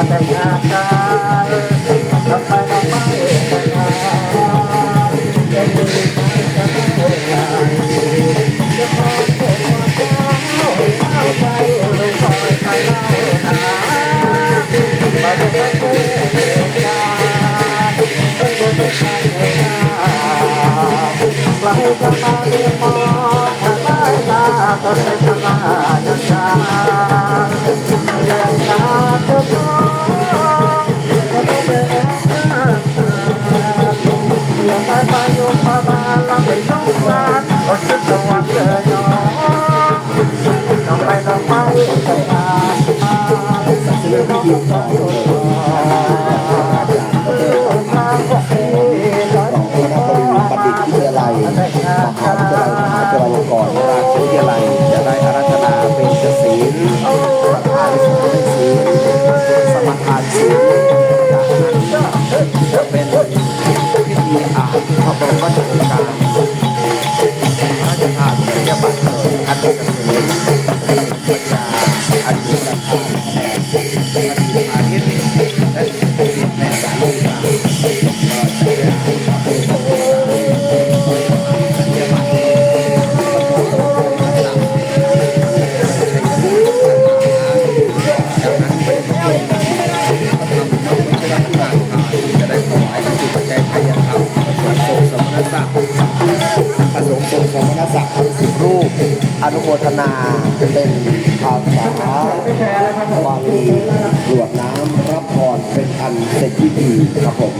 At ay atal โวธนาเป็นภาษาบาลีหลวดน้ำรับพรเป็นอันเสร็จที่ดีครับผม